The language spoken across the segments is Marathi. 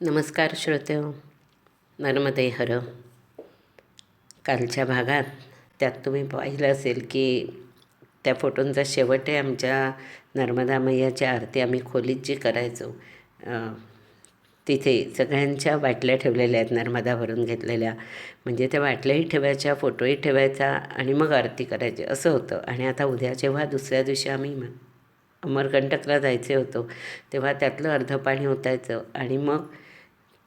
नमस्कार श्रोते हो. नर्मदे हर. कालच्या भागात त्यात तुम्ही पाहिलं असेल की त्या फोटोंचा शेवट आहे आमच्या नर्मदा मैयाच्या आरती आम्ही खोलीत जी करायचो तिथे सगळ्यांच्या बाटल्या ठेवलेल्या आहेत नर्मदा भरून घेतलेल्या. म्हणजे त्या बाटल्याही ठेवायच्या फोटोही ठेवायचा आणि मग आरती करायची. असं होतं. आणि आता उद्या जेव्हा दुसऱ्या दिवशी आम्ही अमरकंटकला जायचे होतो तेव्हा त्यातलं अर्ध पाणी ओतायचं आणि मग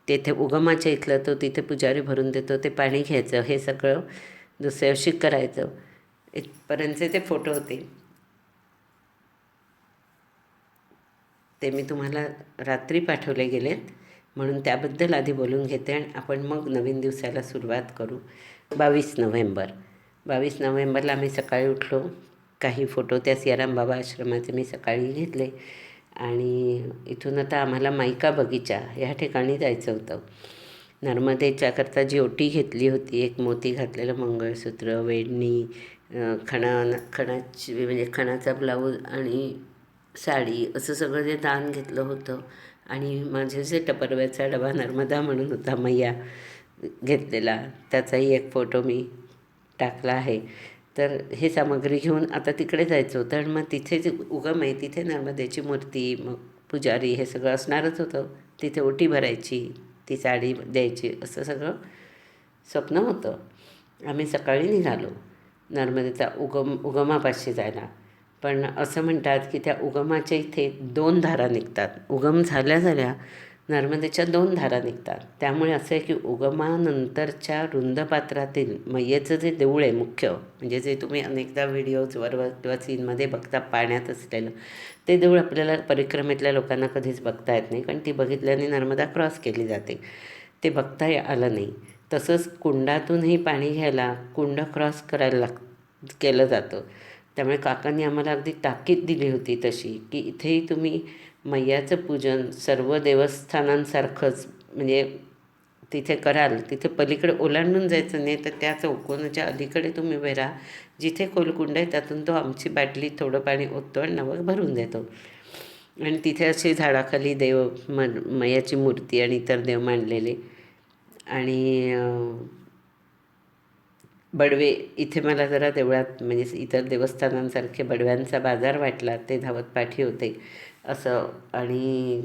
तेथे उगमाच्या इथलं तो तिथे पुजारी भरून देतो ते पाणी घ्यायचं हे सगळं दुसऱ्या दिवशी करायचं. इथपर्यंतचे ते फोटो होते. ते मी तुम्हाला रात्री पाठवले गेलेत. म्हणून त्याबद्दल आधी बोलून घेते आणि आपण मग नवीन दिवसाला सुरुवात करू. बावीस नोव्हेंबर. बावीस नोव्हेंबरला आम्ही सकाळी उठलो. काही फोटो त्या सियाराम बाबा आश्रमाचे मी सकाळी घेतले. आणि इथून आता आम्हाला मायका बगीचा ह्या ठिकाणी जायचं होतं. नर्मदेच्याकरता जी ओटी घेतली होती एक मोती घातलेलं मंगळसूत्र वेडणी खणा खणाची म्हणजे खणाचा ब्लाऊज आणि साडी असं सगळं जे दान घेतलं होतं. आणि माझे जे टपरव्याचा डबा नर्मदा म्हणून होता मैया घेतलेला त्याचाही एक फोटो मी टाकला आहे. तर हे सामग्री घेऊन आता तिकडे जायचं होतं मग तिथे जे उगम आहे तिथे नर्मदेची मूर्ती मग पुजारी हे सगळं असणारच होतं. तिथे ओटी भरायची ती साडी द्यायची असं सगळं स्वप्न होतं. आम्ही सकाळी निघालो नर्मदेचा उगम उगमापाशी जायला. पण असं म्हणतात की त्या उगमाच्या इथे दोन धारा निघतात. उगम झाल्या झाल्या नर्मदेच्या दोन धारा निघतात. त्यामुळे असं आहे की उगमानंतरच्या रुंद पात्रातील मैयेचं जे देऊळ आहे मुख्य म्हणजे जे तुम्ही अनेकदा व्हिडिओजवर किंवा सीनमध्ये बघता पाण्यात असलेलं ते देऊळ आपल्याला परिक्रमेतल्या लोकांना कधीच बघता येत नाही. कारण ती बघितल्याने नर्मदा क्रॉस केली जाते. ते बघता आलं नाही. तसंच कुंडातूनही पाणी घ्यायला कुंड क्रॉस करायला लाग केलं जातं. त्यामुळे काकांनी आम्हाला अगदी ताकीद दिली होती तशी की इथेही तुम्ही मैयाचं पूजन सर्व देवस्थानांसारखंच म्हणजे तिथे कराल तिथे पलीकडे ओलांडून जायचं नाही तर त्या चौकोनाच्या अलीकडे तुम्ही उभे राहा जिथे खोलकुंड आहे त्यातून तो आमची बाटली थोडं पाणी ओततो आणि नवं भरून देतो. आणि तिथे अशी झाडाखाली देव म मैयाची मूर्ती आणि इतर देव मांडलेले. आणि बडवे इथे मला जरा देवळात म्हणजे इतर देवस्थानांसारखे बडव्यांचा बाजार वाटला ते धावत पाठी होते. असं. आणि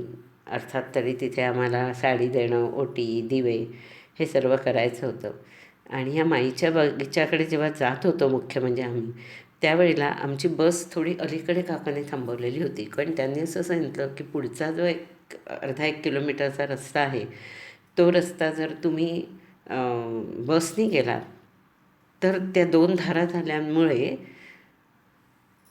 अर्थात तरी तिथे आम्हाला साडी देणं ओटी दिवे हे सर्व करायचं होतं. आणि ह्या माईच्या बगीच्याकडे जेव्हा जात होतो मुख्य म्हणजे आम्ही त्यावेळेला आमची बस थोडी अलीकडे काकाने थांबवलेली होती. कारण त्यांनी असं सांगितलं की पुढचा जो एक अर्धा एक किलोमीटरचा रस्ता आहे तो रस्ता जर तुम्ही बसनी गेलात तर त्या दोन धारा झाल्यामुळे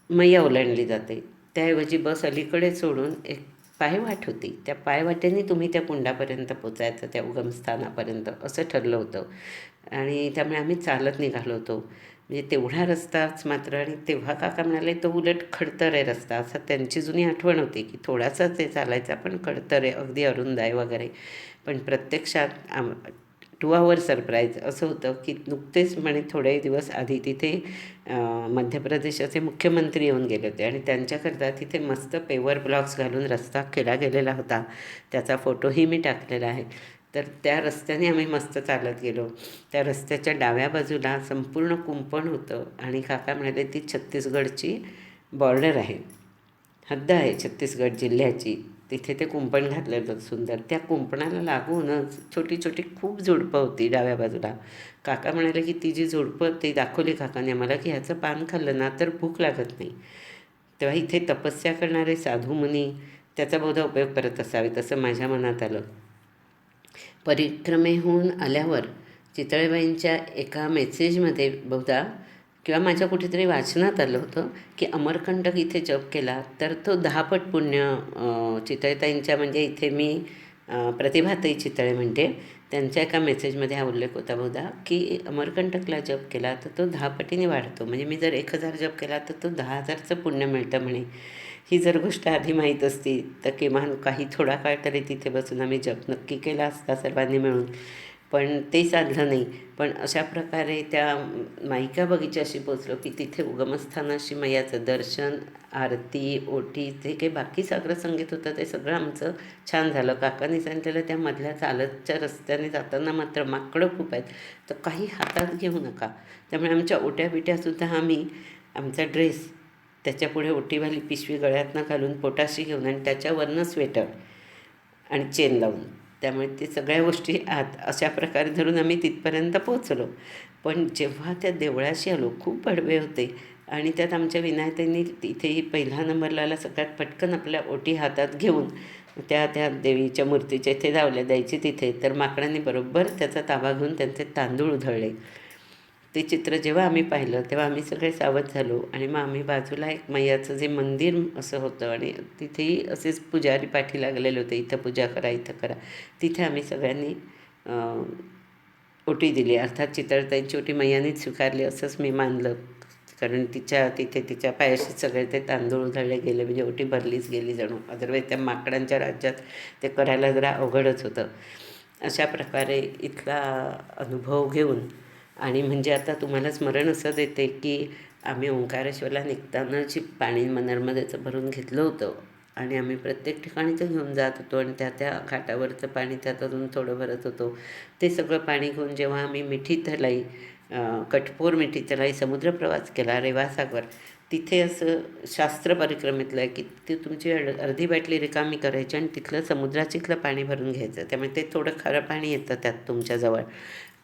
मैया ओलांडली जाते. त्याऐवजी बस अलीकडे सोडून एक पायवाट होती. त्या पायवाटेने तुम्ही त्या कुंडापर्यंत पोचायचं त्या उगमस्थानापर्यंत असं ठरलं होतं. आणि त्यामुळे आम्ही चालत निघालो होतो. म्हणजे तेवढा रस्ताच मात्र आणि तेव्हा काका म्हणाले तो उलट खडतर आहे रस्ता. असं त्यांची जुनी आठवण होती की थोडासाच ते चालायचा पण खडतर आहे अगदी अरुंद आहे वगैरे. पण प्रत्यक्षात आम टू आवर सरप्राईज. असं होतं की नुकतेच म्हणे थोडे दिवस आधी तिथे मध्य प्रदेशाचे मुख्यमंत्री येऊन गेले होते आणि त्यांच्याकरता तिथे मस्त पेवर ब्लॉक्स घालून रस्ता केला गेलेला होता. त्याचा फोटोही मी टाकलेला आहे. तर त्या रस्त्याने आम्ही मस्त चालत गेलो. त्या रस्त्याच्या डाव्या बाजूला संपूर्ण कुंपण होतं आणि काका म्हणाले ती छत्तीसगडची बॉर्डर आहे. हद्द आहे छत्तीसगड जिल्ह्याची. तिथे ते कुंपण घातलं होतं सुंदर. त्या कुंपणाला लागूनच छोटी छोटी खूप झुडपं होती डाव्या बाजूला. काका म्हणाले की ती जी झुडपं ती दाखवली काकाने आम्हाला की ह्याचं पान खाल्लं ना तर भूक लागत नाही. तेव्हा इथे तपस्या करणारे साधू मुनी त्याचा बहुधा उपयोग करत असावे तसं माझ्या मनात आलं. परिक्रमेहून आल्यावर चितळेबाईंच्या एका मेसेजमध्ये बहुधा किंवा माझ्या कुठेतरी वाचनात आलं होतं की अमरकंटक इथे जप केला तर तो दहापट पुण्य चितळताईंच्या म्हणजे इथे मी प्रतिभाताई चितळे म्हणते त्यांच्या एका मेसेजमध्ये हा उल्लेख होता बहुधा की अमरकंटकला जप केला तर तो दहापटीने वाढतो. म्हणजे मी जर एक हजार जप केला तर तो दहा हजारचं पुण्य मिळतं म्हणे. ही जर गोष्ट आधी माहीत असती तर किमान काही थोडा काळ तरी तिथे बसून आम्ही जप नक्की केला असता सर्वांनी मिळून. पण ते साधलं नाही. पण अशा प्रकारे त्या माईका बगीचाशी पोचलो की तिथे उगमस्थानाशी मैयाचं दर्शन आरती ओटी जे काही बाकी सगळं संगीत होतं ते सगळं आमचं छान झालं. काकांनी सांगितलेलं त्या मधल्या चालतच्या रस्त्याने जाताना मात्र माकडं खूप आहेत. तर काही हातात घेऊ नका. त्यामुळे आमच्या ओट्या बिट्यासुद्धा आम्ही आमचा ड्रेस त्याच्यापुढे ओटीवाली पिशवी गळ्यातनं घालून पोटाशी घेऊन आणि त्याच्यावरनं स्वेटर आणि चेन लावून त्यामुळे ते सगळ्या गोष्टी आत अशा प्रकारे धरून आम्ही तिथपर्यंत पोहोचलो. पण जेव्हा त्या देवळाशी आलो खूप भडवे होते. आणि त्यात आमच्या विनायतांनी तिथेही पहिला नंबरला सगळ्यात पटकन आपल्या ओटी हातात घेऊन त्या त्या देवीच्या मूर्तीच्या इथे धावल्या द्यायची तिथे. तर माकडांनी बरोबर त्याचा ताबा घेऊन त्यांचे तांदूळ उधळले. ते चित्र जेव्हा आम्ही पाहिलं तेव्हा आम्ही सगळे सावध झालो आणि मग आम्ही बाजूला एक मैयाचं जे मंदिर असं होतं आणि तिथेही असेच पुजारी पाठी लागलेले होते इथं पूजा करा इथं करा. तिथे आम्ही सगळ्यांनी ओटी दिली. अर्थात चितळताईंची ओटी मैयानेच स्वीकारली असंच मी मानलं. कारण तिच्या तिथे तिच्या पायाशी सगळे ते तांदूळ उधळले गेले म्हणजे ओटी भरलीच गेली जणू. अदरवाईज त्या माकडांच्या राज्यात ते करायला जरा अवघडच होतं. अशा प्रकारे इथला अनुभव घेऊन आणि म्हणजे आता तुम्हाला स्मरण असं देते की आम्ही ओंकारेश्वरला निघताना जी पाणी नर्मदेचं भरून घेतलं होतं आणि आम्ही प्रत्येक ठिकाणी ते घेऊन जात होतो आणि त्या त्या घाटावरचं पाणी त्यात अजून थोडं भरत होतो. ते सगळं पाणी घेऊन जेव्हा आम्ही मिठी तलाई कठपोर मिठी तलाई समुद्र प्रवास केला रेवासागर तिथे असं शास्त्र परिक्रमेतलं आहे की ती तुमची अर्धी बाटली रिकामी करायची आणि तिथलं समुद्राचीतलं पाणी भरून घ्यायचं. त्यामुळे ते थोडं खारं पाणी येतं त्यात तुमच्याजवळ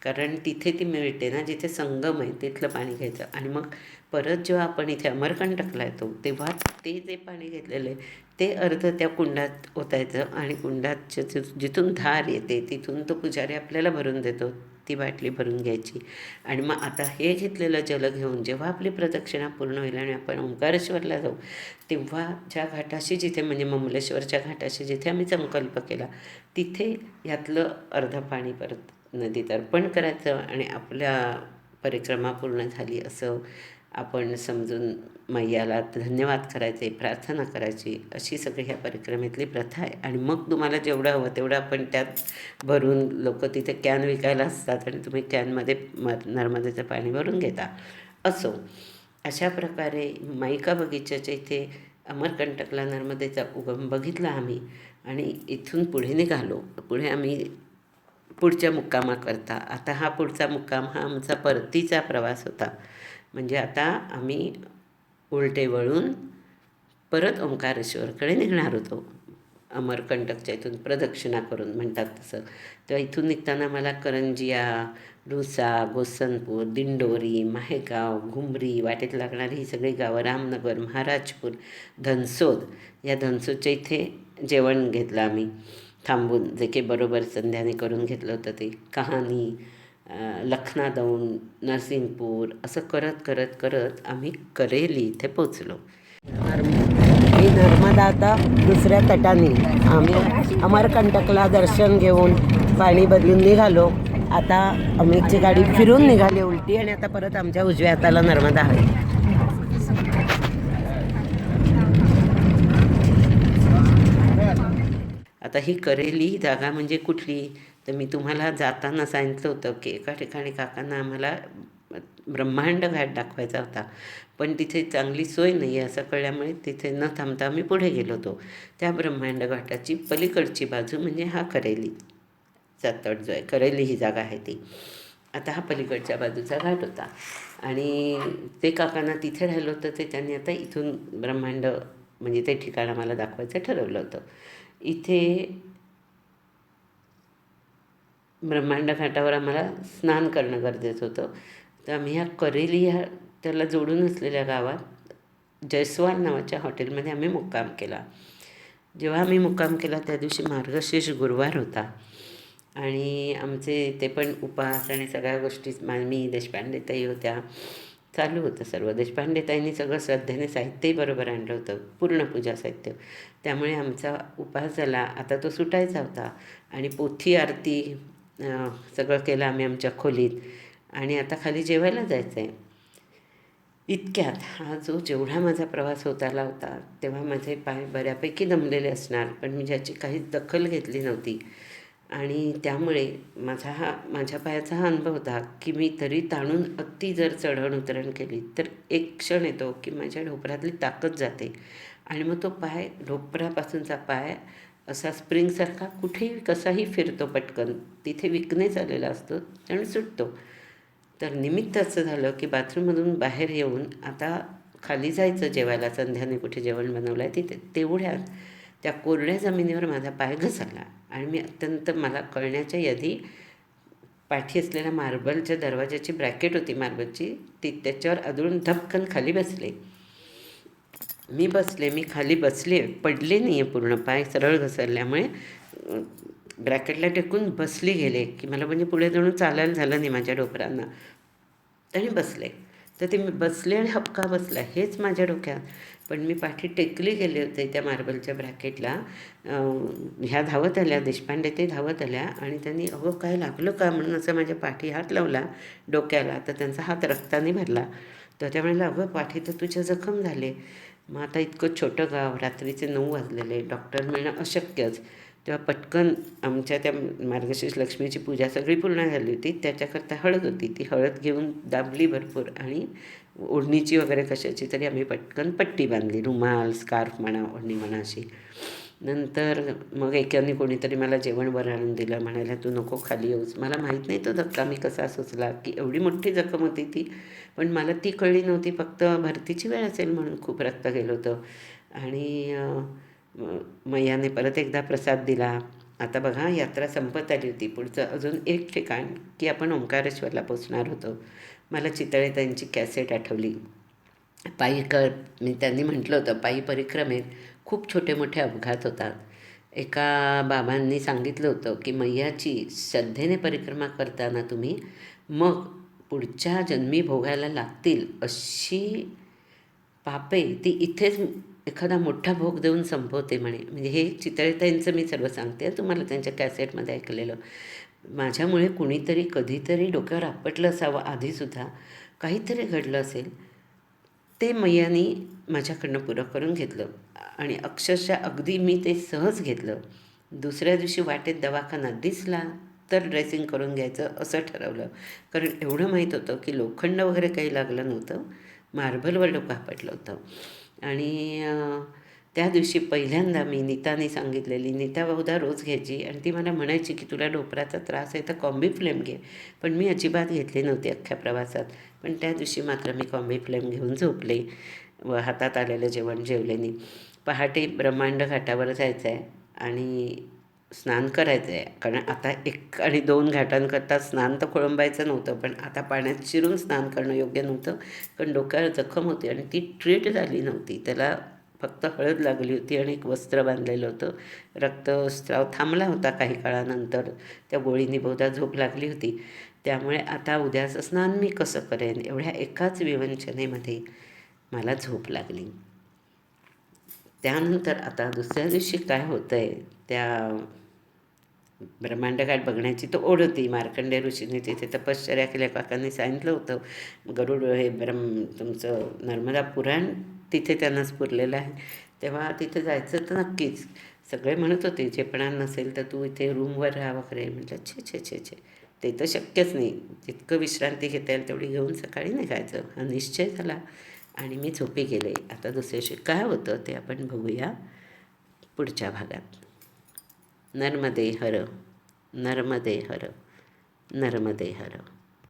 कारण तिथे ती मिळते ना जिथे संगम आहे तिथलं पाणी घ्यायचं. आणि मग परत जेव्हा आपण इथे अमरकंटकला येतो तेव्हा ते जे पाणी घेतलेलं आहे ते अर्ध त्या कुंडात ओतायचं आणि कुंडात जिथून धार येते तिथून तो पुजारी आपल्याला भरून देतो ती बाटली भरून घ्यायची. आणि मग आता हे घेतलेलं जल घेऊन जेव्हा आपली प्रदक्षिणा पूर्ण होईल आणि आपण ओंकारेश्वरला जाऊ तेव्हा ज्या घाटाशी जिथे म्हणजे ममलेश्वरच्या घाटाशी जिथे आम्ही संकल्प केला तिथे यातलं अर्ध पाणी परत नदीत अर्पण करायचं आणि आपल्या परिक्रमा पूर्ण झाली असं आपण समजून मैयाला धन्यवाद करायचे प्रार्थना करायची अशी सगळी ह्या परिक्रमेतली प्रथा आहे. आणि मग तुम्हाला जेवढं हवं तेवढं आपण त्यात भरून लोक तिथे कॅन विकायला असतात आणि तुम्ही कॅनमध्ये म नर्मदेचं पाणी भरून घेता. असो अशा प्रकारे माईका बगीचाच्या इथे अमरकंटकला नर्मदेचा उगम बघितला आम्ही आणि इथून पुढे निघालो. पुढे आम्ही पुढच्या मुक्कामाकरता आता हा पुढचा मुक्काम हा आमचा परतीचा प्रवास होता. म्हणजे आता आम्ही उलटे वळून परत ओंकारेश्वरकडे निघणार होतो. अमरकंटकच्या इथून प्रदक्षिणा करून म्हणतात तसं. तेव्हा इथून निघताना मला करंजिया डुसा गोसनपूर दिंडोरी माहेगाव घुमरी वाटेत लागणारी ही सगळी गावं रामनगर महाराजपूर धनसोद. या धनसोदच्या इथे जेवण घेतलं आम्ही. थांबून जे काही बरोबर संध्याने करून घेतलं होतं ते कहाणी लखना दौंड नरसिंगपूर असं करत करत करत आम्ही करेली इथे पोचलो ही नर्मदा आता दुसऱ्या तटाने. आम्ही अमरकंटकला दर्शन घेऊन पाणी बदलून निघालो. आता अमितची गाडी फिरून निघाली. उलटी आणि आता परत आमच्या उजव्या हाताला नर्मदा आहे आता ही करेली ही जागा म्हणजे कुठली? तर मी तुम्हाला जाताना सांगितलं होतं की एका ठिकाणी काकांना आम्हाला ब्रह्मांड घाट दाखवायचा होता. पण तिथे चांगली सोय नाही आहे असं कळल्यामुळे तिथे न थांबता आम्ही पुढे गेलो होतो. त्या ब्रह्मांड घाटाची पलीकडची बाजू म्हणजे हा करेली. चा जो आहे करेली ही जागा आहे ती. आता हा पलीकडच्या बाजूचा घाट होता. आणि ते काकांना तिथे राहिलं होतं ते त्यांनी आता इथून ब्रह्मांड म्हणजे ते ठिकाण आम्हाला दाखवायचं ठरवलं होतं. इथे ब्रह्मांड घाटावर आम्हाला स्नान करणं गरजेचं होतं. तर आम्ही ह्या करेली ह्या त्याला जोडून असलेल्या गावात जयस्वाल नावाच्या हॉटेलमध्ये आम्ही मुक्काम केला. जेव्हा आम्ही मुक्काम केला त्या दिवशी मार्गशीर्ष गुरुवार होता. आणि आमचे ते पण उपास आणि सगळ्या गोष्टी मी देशपांडे ताई होत्या. चालू होतं सर्व. देशपांडे ताईंनी सगळं श्रद्धेने साहित्यही बरोबर आणलं होतं पूर्ण पूजा साहित्य. त्यामुळे आमचा उपास झाला. आता तो सुटायचा होता आणि पोथी आरती सगळं केलं आम्ही आमच्या खोलीत. आणि आता खाली जेवायला जायचं आहे इतक्यात हा जो जेवढा माझा प्रवास होत आला होता तेव्हा माझे पाय बऱ्यापैकी दमलेले असणार. पण मी ज्याची काहीच दखल घेतली नव्हती. आणि त्यामुळे माझा हा माझ्या पायाचा हा अनुभव होता की मी तरी ताणून अगदी जर चढण उतरण केली तर एक क्षण येतो की माझ्या ढोपरातली ताकद जाते. आणि मग तो पाय ढोपरापासूनचा पाय असा स्प्रिंगसारखा कुठेही कसाही फिरतो पटकन तिथे विकनेस आलेला असतो आणि सुटतो. तर निमित्त असं झालं की बाथरूममधून बाहेर येऊन आता खाली जायचं जेवायला संध्याने कुठे जेवण बनवलं आहे तिथे तेवढ्यात त्या कोरड्या जमिनीवर माझा पाय घसरला आणि मी अत्यंत मला कळण्याच्या यादी पाठी असलेल्या मार्बलच्या दरवाजाची ब्रॅकेट होती मार्बलची ती त्याच्यावर आदळून धपकन खाली बसले. मी बसले मी खाली बसले पडले नाही आहे पूर्ण पाय सरळ घसरल्यामुळे ब्रॅकेटला टेकून बसली गेले की मला म्हणजे पुढे जाऊन चालायला झालं नाही माझ्या डोकरांना आणि बसले. तर ते मी बसले आणि हपका बसला हेच माझ्या डोक्यात. पण मी पाठी टेकली गेले होते त्या मार्बलच्या ब्रॅकेटला. ह्या धावत आल्या देशपांडे ते धावत आल्या आणि त्यांनी अगं काय लागलं का? म्हणून असं माझ्या पाठी हात लावला डोक्याला. तर त्यांचा हात रक्ताने भरला. तर त्या म्हणाला अगं पाठी तर तुझ्या जखम झाले. मग आता इतकं छोटं गाव रात्रीचे नऊ वाजलेले. डॉक्टर मिळणं अशक्यच. तेव्हा पटकन आमच्या त्या मार्गशीर्ष लक्ष्मीची पूजा सगळी पूर्ण झाली होती. त्याच्याकरता हळद होती. ती हळद घेऊन दाबली भरपूर आणि ओढणीची वगैरे कशाची तरी आम्ही पटकन पट्टी बांधली रुमाल स्कार्फ म्हणा ओढणी म्हणा अशी. नंतर मग एकाने कोणीतरी मला जेवण बरं आणून दिलं म्हणायला तू नको खाली येऊस. मला माहीत नाही तो धक्का मी कसा सुचला की एवढी मोठी जखम होती ती पण मला ती कळली नव्हती. फक्त भरतीची वेळ असेल म्हणून खूप रक्त गेलं होतं. आणि मैयाने परत एकदा प्रसाद दिला. आता बघा यात्रा संपत आली होती. पुढचं अजून एक ठिकाण की आपण ओंकारेश्वरला पोचणार होतो. मला चितळे त्यांची कॅसेट आठवली. पायी कर मी त्यांनी म्हटलं होतं पायी परिक्रमेत खूप छोटे मोठे अपघात होतात. एका बाबांनी सांगितलं होतं की मैयाची श्रद्धेने परिक्रमा करताना तुम्ही मग पुढच्या जन्मी भोगायला लागतील अशी पापे ती इथेच एखादा मोठा भोग देऊन संपवते म्हणे. म्हणजे हे चितळेताईंचं मी सर्व सांगते. तुम्हाला त्यांच्या कॅसेटमध्ये ऐकलेलं. माझ्यामुळे कुणीतरी कधीतरी डोक्यावर आपटलं असावं आधीसुद्धा काहीतरी घडलं असेल ते मैयानी माझ्याकडनं पुरं करून घेतलं. आणि अक्षरशः अगदी मी ते सहज घेतलं. दुसऱ्या दिवशी वाटेत दवाखाना दिसला तर ड्रेसिंग करून घ्यायचं असं ठरवलं. कारण एवढं माहीत होतं की लोखंड वगैरे काही लागलं नव्हतं. मार्बलवर डोकं आपटलं होतं. आणि त्या दिवशी पहिल्यांदा मी नीताने सांगितलेली नीता बहुधा रोज घ्यायची आणि ती मला म्हणायची की तुला डोपराचा त्रास आहे तर कॉम्बी फ्लेम घे. पण मी अजिबात घेतली नव्हती अख्ख्या प्रवासात. पण त्या दिवशी मात्र मी कॉम्बी फ्लेम घेऊन झोपले व हातात आलेलं जेवण जेवलेनी पहाटे ब्रह्मांड घाटावर जायचं आहे आणि स्नान करायचं आहे कारण आता एक आणि दोन घाटांकरता स्नान तर खोळंबायचं नव्हतं पण आता पाण्यात शिरून स्नान करणं योग्य नव्हतं. कारण डोक्यावर जखम होती आणि ती ट्रीट झाली नव्हती. त्याला फक्त हळद लागली होती आणि एक वस्त्र बांधलेलं होतं. रक्तस्राव थांबला होता काही काळानंतर. त्या गोळीने बहुधा झोप लागली होती. त्यामुळे आता उद्याचं स्नान मी कसं करेन? एवढ्या एकाच विवंचनेमध्ये मला झोप लागली. त्यानंतर आता दुसऱ्या दिवशी काय होतं आहे त्या ब्रह्मांडघाट बघण्याची तो ओढ होती. मार्कंडे ऋषीने तिथे तपश्चर्या केल्या. काकांनी सांगितलं होतं गरुड हे ब्रह्म तुमचं नर्मदा पुराण तिथे त्यांना स्फुरलेलं आहे. तेव्हा तिथे जायचं तर नक्कीच. सगळे म्हणत होते झेपणार नसेल तर तू इथे रूमवर राहा वगैरे. म्हटलं छे छे छे छे. ते तर शक्यच नाही. जितकं विश्रांती घेता येईल तेवढी घेऊन सकाळी निघायचं. हा निश्चय झाला. आणि मी झोपी गेले. आता दुसऱ्याशी काय होतं ते आपण बघूया पुढच्या भागात. नर्मदे हर नर्मदे हर नर्मदे हर.